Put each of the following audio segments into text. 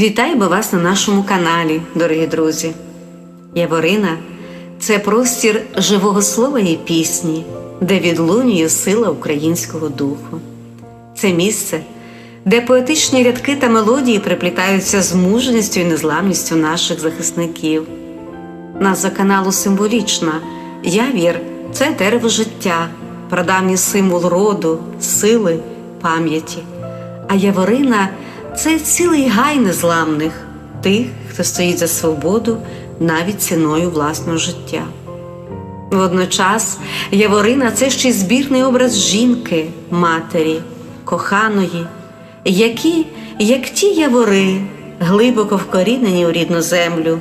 Вітаємо вас на нашому каналі, дорогі друзі. Яворина це простір живого слова і пісні, де відлунює сила українського духу. Це місце, де поетичні рядки та мелодії приплітаються з мужністю і незламністю наших захисників. Назва каналу символічна. Явір це дерево життя, прадавній символ роду, сили, пам'яті. А Яворина це цілий гай незламних, тих, хто стоїть за свободу навіть ціною власного життя. Водночас Яворина це ще й збірний образ жінки, матері, коханої, які, як ті явори, глибоко вкорінені у рідну землю,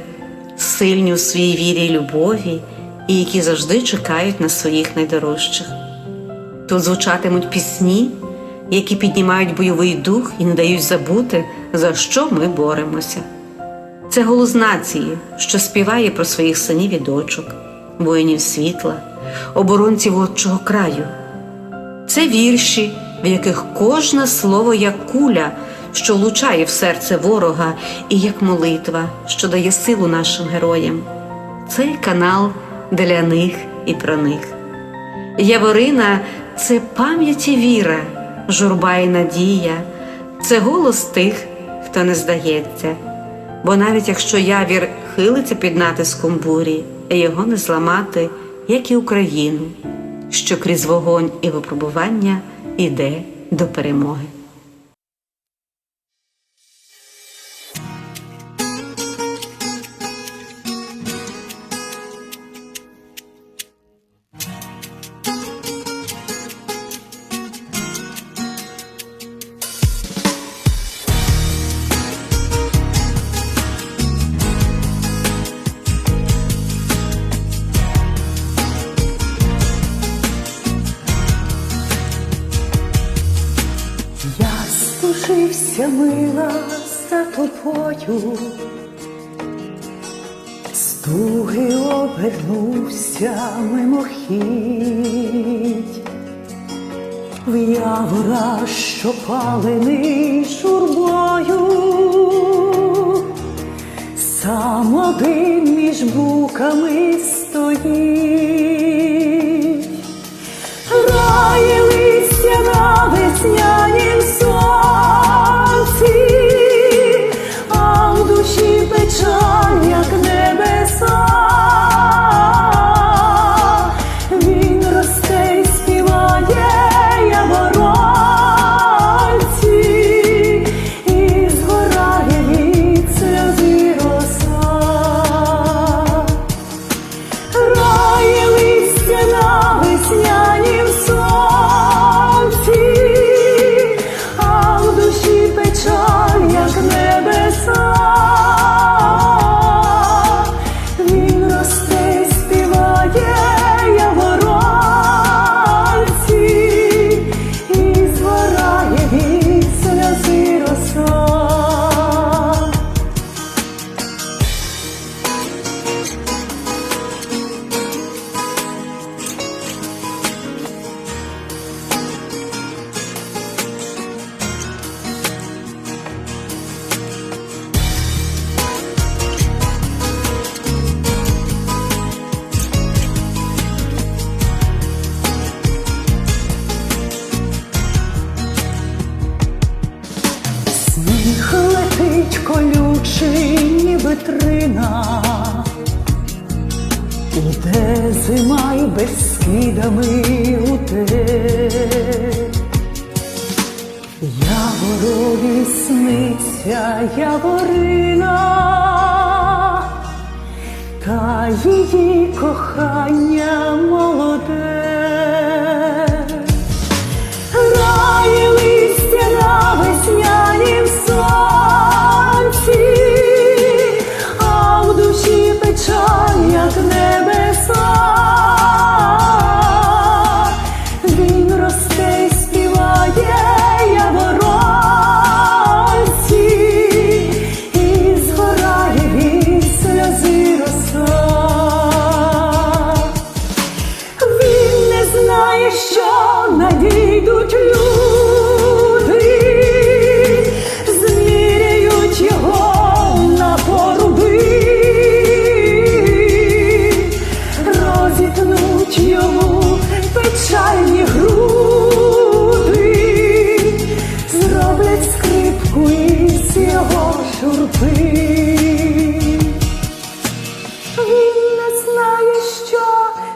сильні у своїй вірі й любові, і які завжди чекають на своїх найдорожчих. Тут звучатимуть пісні, які піднімають бойовий дух і не дають забути, за що ми боремося. Це голос нації, що співає про своїх синів і дочок, воїнів світла, оборонців отчого краю. Це вірші, в яких кожне слово як куля, що влучає в серце ворога, і як молитва, що дає силу нашим героям. Цей канал для них і про них. Яворина це пам'ять і віра, журба і надія, це голос тих, хто не здається. Бо навіть якщо явір хилиться під натиском бурі, його не зламати, як і Україну, що крізь вогонь і випробування іде до перемоги. Я мила за тобою, стуги обернувся мимохідь, в явора, що палений журбою, сам один між буками стоїть. Грає листя колючий, ніби трина, Іде зима й без скидами гуде. Яворові сниться яворина, та її кохання молоде.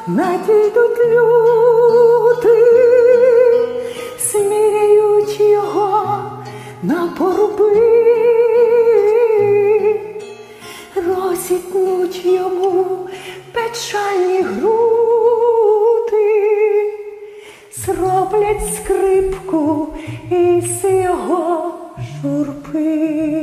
Надійдуть люди, сміряють його на поруби, розітнуть йому печальні груди, зроблять скрипку із його журби.